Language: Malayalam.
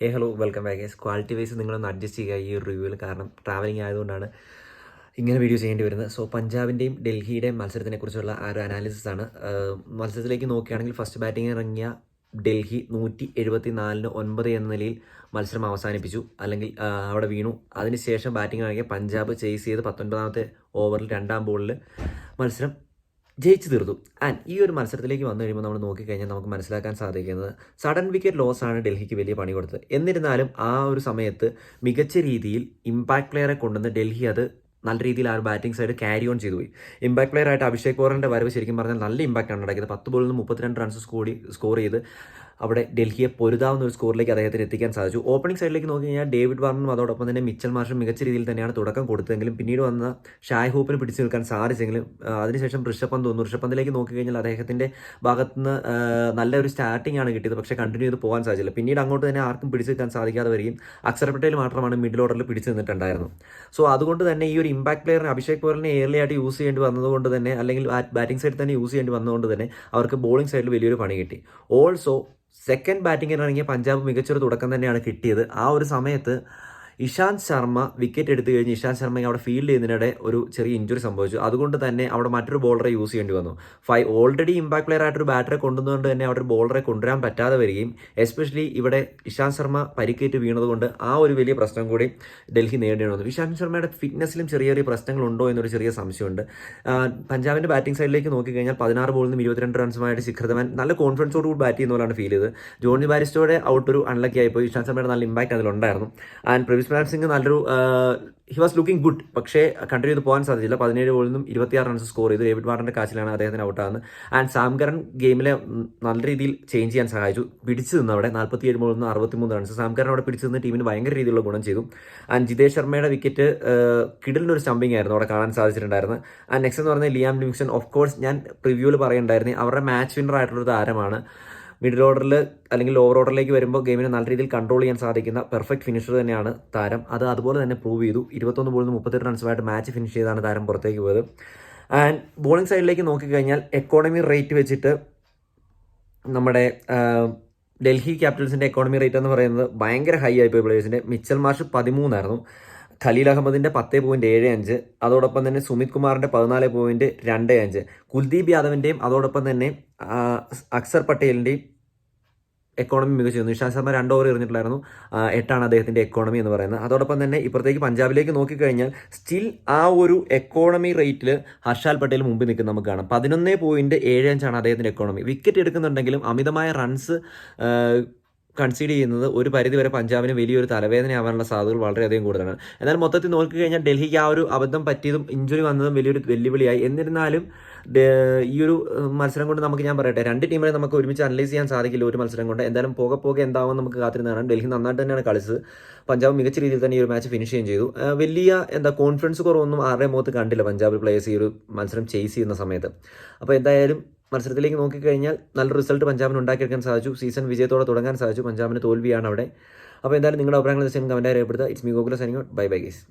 Hey hello welcome back guys quality wise നിങ്ങളൊന്ന് അഡ്ജസ്റ്റ് ചെയ്യുക ഈ റിവ്യൂവിൽ കാരണം ട്രാവലിംഗ് ആയതുകൊണ്ടാണ് ഇങ്ങനെ വീഡിയോ ചെയ്യേണ്ടി വരുന്നത്. സോ പഞ്ചാബിന്റെയും ഡൽഹിയുടെയും മത്സരത്തിനെ കുറിച്ചുള്ള ആ ഒരു അനാലിസിസ് ആണ്. മത്സരത്തിലേക്ക് നോക്കുകയാണെങ്കിൽ ഫസ്റ്റ് ബാറ്റിംഗ് ഇറങ്ങിയ ഡൽഹി നൂറ്റി എഴുപത്തി നാലിന് ഒൻപത് എന്ന നിലയിൽ മത്സരം അവസാനിപ്പിച്ചു. അല്ലെങ്കിൽ അവിടെ വീണു. അതിനുശേഷം ബാറ്റിംഗ് ഇറങ്ങിയ പഞ്ചാബ് ചേസ് ചെയ്ത് പത്തൊൻപതാമത്തെ ഓവറിൽ രണ്ടാം ബോളിൽ മത്സരം ജയിച്ചു തീർത്തു. ആൻഡ് ഈ ഒരു മത്സരത്തിലേക്ക് വന്നു കഴിയുമ്പോൾ നമ്മൾ നോക്കിക്കഴിഞ്ഞാൽ നമുക്ക് മനസ്സിലാക്കാൻ സാധിക്കുന്നത് സഡൻ വിക്കറ്റ് ലോസ് ആണ് ഡൽഹിക്ക് വലിയ പണി കൊടുത്തത്. എന്നിരുന്നാലും ആ ഒരു സമയത്ത് മികച്ച രീതിയിൽ ഇമ്പാക്ട് പ്ലെയറെ കൊണ്ടുവന്ന് ഡൽഹി അത് നല്ല രീതിയിൽ ആ ഒരു ബാറ്റിംഗ് സൈഡ് ക്യാരി ഓൺ ചെയ്തു പോയി ഇമ്പാക്ട് പ്ലെയർ ആയിട്ട് അഭിഷേക് കോറിന്റെ വരവ് ശരിക്കും പറഞ്ഞാൽ നല്ല ഇമ്പാക്റ്റ് ആണ്. ഉണ്ടാക്കിയത് പത്ത് ബോളിൽ നിന്ന് മുപ്പത്തിരണ്ട് റൺസ് സ്കോർ സ്കോർ ചെയ്ത് അവിടെ ഡൽഹിയെ പൊരുതാവുന്ന ഒരു സ്കോറിലേക്ക് അദ്ദേഹത്തിന് എത്തിക്കാൻ സാധിച്ചു. ഓപ്പണിംഗ് സൈഡിലേക്ക് നോക്കി കഴിഞ്ഞാൽ ഡേവിഡ് വാർണും അതോടൊപ്പം തന്നെ മിച്ചൽ മാർഷും മികച്ച രീതിയിൽ തന്നെയാണ് തുടക്കം കൊടുത്തതെങ്കിലും പിന്നീട് വന്ന ഷായ് ഹൂപ്പിന് പിടിച്ചു നിൽക്കാൻ സാധിച്ചെങ്കിലും അതിനുശേഷം ഋഷഭ് പന്ത് വന്നു. ഋഷഭ് പന്തിലേക്ക് നോക്കി കഴിഞ്ഞാൽ അദ്ദേഹത്തിന്റെ ഭാഗത്തുനിന്ന് നല്ലൊരു സ്റ്റാർട്ടിംഗ് ആണ് കിട്ടിയത്. പക്ഷേ കണ്ടിന്യൂ ചെയ്ത് പോകാൻ സാധിച്ചില്ല. പിന്നീട് അങ്ങോട്ട് തന്നെ ആർക്കും പിടിച്ചു നിൽക്കാൻ സാധിക്കാതെ വരികയും അക്ഷർ പട്ടേൽ മാത്രമാണ് മിഡിൽ ഓർഡറിൽ പിടിച്ചു നിന്നിട്ടുണ്ടായിരുന്നു സോ അതുകൊണ്ട് തന്നെ ഈ ഒരു ഇമ്പാക്ട് പ്ലെയറിനെ അഭിഷേക് പോലെ ഏർലി ആയിട്ട് യൂസ് ചെയ്യേണ്ടി വന്നതുകൊണ്ട് തന്നെ അല്ലെങ്കിൽ ബാറ്റിംഗ് സൈഡിൽ തന്നെ യൂസ് ചെയ്യേണ്ടി വന്നതുകൊണ്ട് തന്നെ അവർക്ക് ബോളിംഗ് സൈഡിൽ വലിയൊരു പണി കിട്ടി. ഓൾസോ സെക്കൻഡ് ബാറ്റിങ്ങിനിറങ്ങിയ പഞ്ചാബ് മികച്ചൊരു തുടക്കം തന്നെയാണ് കിട്ടിയത്. ആ ഒരു സമയത്ത് ഇഷാന്ത് ശർമ്മ വിക്കറ്റ് എടുത്തു കഴിഞ്ഞ് ഇഷാന്ത് ശർമ്മ അവിടെ ഫീൽഡ് ചെയ്യുന്നതിനിടെ ഒരു ചെറിയ ഇഞ്ചുറി സംഭവിച്ചു. അതുകൊണ്ട് തന്നെ അവിടെ മറ്റൊരു ബോളറെ യൂസ് ചെയ്യേണ്ടി വന്നു. ഫൈ ഓൾറെഡി ഇമ്പാക്ട് പ്ലെയർ ആയിട്ടൊരു ബാറ്ററെ കൊണ്ടുവന്നുകൊണ്ട് തന്നെ അവിടെ ഒരു ബോളറെ കൊണ്ടുവരാൻ പറ്റാതെ വരികയും എസ്പെഷ്യലി ഇവിടെ ഇഷാന്ത് ശർമ്മ പരിക്കേറ്റ് വീണതുകൊണ്ട് ആ ഒരു വലിയ പ്രശ്നം കൂടി ഡൽഹി നേടേണ്ടി വന്നു. ഇഷാന്ത് ശർമ്മയുടെ ഫിറ്റ്നസ്സിലും ചെറിയ ചെറിയ പ്രശ്നങ്ങളുണ്ടോ എന്നൊരു ചെറിയ സംശയമുണ്ട്. പഞ്ചാബിന്റെ ബാറ്റിംഗ് സൈഡിലേക്ക് നോക്കിക്കഴിഞ്ഞാൽ പതിനാറ് ബോളിൽ നിന്ന് ഇരുപത്തിരണ്ട് റൺസുമായിട്ട് ശിഖർ ധവാൻ നല്ല കോൺഫിഡൻസോട് കൂടി ബാറ്റ് ചെയ്യുന്ന ഫീൽ ചെയ്തത്. ജോണി ബാരിസ്റ്റോയുടെ ഔട്ട് ഒരു അൺലക്കി ആയിപ്പോയി ഇഷാന്ത് ശർമ്മയുടെ നല്ല ഇമ്പാക്ട് അതിലുണ്ടായിരുന്നു. ആൻഡ് പരാഗ് സിംഗ് നല്ലൊരു ഹി വാസ് ലുക്കിംഗ് ഗുഡ് പക്ഷേ കണ്ടിന്യൂ ചെയ്ത് പോകാൻ സാധിച്ചില്ല. പതിനേഴ് ബോളിൽ നിന്നും ഇരുപത്തിയാറ് റൺസ് സ്കോർ ചെയ്തു. ഡേവിഡ് വാറിന്റെ കാച്ചിലാണ് അദ്ദേഹത്തിന് ഔട്ടാകുന്നത് ആൻഡ് സാംകരൻ ഗെയിമിലെ നല്ല രീതിയിൽ ചേഞ്ച് ചെയ്യാൻ സഹായിച്ചു. പിടിച്ചു നിന്ന് അവിടെ. നാൽപ്പത്തിയേഴ് ബോളിൽ നിന്ന് അറുപത്തിമൂന്ന് റൺസ് സാംകരൻ അവിടെ പിടിച്ചു നിന്ന് ടീമിന് ഭയങ്കര രീതിയിലുള്ള ഗുണം ചെയ്തു. ആൻഡ് ജിതേഷ് ശർമ്മയുടെ വിക്കറ്റ് കിടലിനൊരു സ്റ്റംപിംഗ് ആയിരുന്നു അവിടെ കാണാൻ സാധിച്ചിട്ടുണ്ടായിരുന്നു ആൻഡ് നെക്സ്റ്റ് എന്ന് പറഞ്ഞാൽ ലിയാം ലിംസൺ ഓഫ് കോഴ്സ് ഞാൻ പ്രിവ്യൂവിൽ പറയുന്നുണ്ടായിരുന്നു അവരുടെ മാച്ച് വിന്നർ ആയിട്ടുള്ള ഒരു താരമാണ് മിഡിൽ ഓർഡറിൽ അല്ലെങ്കിൽ ലോവർ ഓർഡറിലേക്ക് വരുമ്പോൾ ഗെയിമിനെ നല്ല രീതിയിൽ കൺട്രോൾ ചെയ്യാൻ സാധിക്കുന്ന പെർഫെക്റ്റ് ഫിനിഷർ തന്നെയാണ് താരം. അത് അതുപോലെ തന്നെ പ്രൂവ് ചെയ്തു. ഇരുപത്തൊന്ന് ബോളിൽ നിന്ന് മുപ്പത്തെട്ട് റൺസുമായിട്ട് മാച്ച് ഫിനിഷ് ചെയ്താണ് താരം പുറത്തേക്ക് പോയത്. ആൻഡ് ബോളിംഗ് സൈഡിലേക്ക് നോക്കിക്കഴിഞ്ഞാൽ എക്കോണമി റേറ്റ് വെച്ചിട്ട് നമ്മുടെ ഡൽഹി ക്യാപിറ്റൽസിന്റെ എക്കോണമി റേറ്റ് എന്ന് പറയുന്നത് ഭയങ്കര ഹൈ ആയിപ്പോയി പ്ലേയേഴ്സിന്റെ മിച്ചൽ മാർഷ് പതിമൂന്നായിരുന്നു. ഖലീൽ അഹമ്മദിന്റെ പത്ത് പോയിന്റ് ഏഴ് അഞ്ച് അതോടൊപ്പം തന്നെ സുമിത് കുമാറിന്റെ പതിനാല് പോയിന്റ് രണ്ട് അഞ്ച് കുൽദീപ് യാദവിന്റെയും അതോടൊപ്പം തന്നെ അക്സർ പട്ടേലിന്റെയും എക്കോണമി മികച്ചിരുന്നു. ഇഷാന്ത് ശർമ്മ രണ്ട് ഓവർ എറിഞ്ഞിട്ടുണ്ടായിരുന്നു. എട്ടാണ് അദ്ദേഹത്തിന്റെ എക്കോണമി എന്ന് പറയുന്നത്. അതോടൊപ്പം തന്നെ ഇപ്പുറത്തേക്ക് പഞ്ചാബിലേക്ക് നോക്കിക്കഴിഞ്ഞാൽ സ്റ്റിൽ ആ ഒരു എക്കോണമി റേറ്റിൽ ഹർഷാൽ പട്ടേൽ മുമ്പിൽ നിൽക്കുന്ന നമുക്ക് കാണാം. പതിനൊന്ന് പോയിന്റ് ഏഴ് അഞ്ചാണ് അദ്ദേഹത്തിന്റെ എക്കോണമി വിക്കറ്റ് എടുക്കുന്നുണ്ടെങ്കിലും അമിതമായ റൺസ് കൺസീഡ് ചെയ്യുന്നത് ഒരു പരിധി വരെ പഞ്ചാബിന് വലിയൊരു തലവേദനയാവാനുള്ള സാധ്യതകൾ വളരെയധികം കൂടുതലാണ്. എന്നാൽ മൊത്തത്തിൽ നോക്കിക്കഴിഞ്ഞാൽ ഡൽഹിക്ക് ആ ഒരു അബദ്ധം പറ്റിയതും ഇഞ്ചുറി വന്നതും വലിയൊരു വെല്ലുവിളിയായി. എന്നിരുന്നാലും ഈ ഒരു മത്സരം കൊണ്ട് നമുക്ക് ഞാൻ പറയട്ടെ രണ്ട് ടീമിനെ നമുക്ക് ഒരുമിച്ച് അനലൈസ് ചെയ്യാൻ സാധിക്കില്ല ഒരു മത്സരം കൊണ്ട്. എന്തായാലും പോകെ പോകെ എന്താവും നമുക്ക് കാത്തിരുന്ന് കാണാം. ഡൽഹി നന്നായിട്ട് തന്നെയാണ് കളിച്ചത്. പഞ്ചാബ് മികച്ച രീതിയിൽ തന്നെ ഈ ഒരു മാച്ച് ഫിനിഷ് ചെയ്യുകയും ചെയ്തു. വലിയ എന്താ കോൺഫിഡൻസ് കുറവൊന്നും ആരുടെ മുഖത്ത് കണ്ടില്ല പഞ്ചാബ് പ്ലേയേഴ്സ് ഈ ഒരു മത്സരം ചേസ് ചെയ്യുന്ന സമയത്ത്. അപ്പോൾ എന്തായാലും മത്സരത്തിലേക്ക് നോക്കിക്കഴിഞ്ഞാൽ നല്ല റിസൾട്ട് പഞ്ചാബിന് ഉണ്ടാക്കിയെടുക്കാൻ സാധിച്ചു. സീസൺ വിജയത്തോടെ തുടങ്ങാൻ സാധിച്ചു. പഞ്ചാബിന് തോൽവിയാണ് അവിടെ. അപ്പോൾ എന്തായാലും നിങ്ങളുടെ അഭിപ്രായങ്ങൾ തീർച്ചയായും കമന്റായി രേഖപ്പെടുത്തുക. It's me Gokula signing out bye bye guys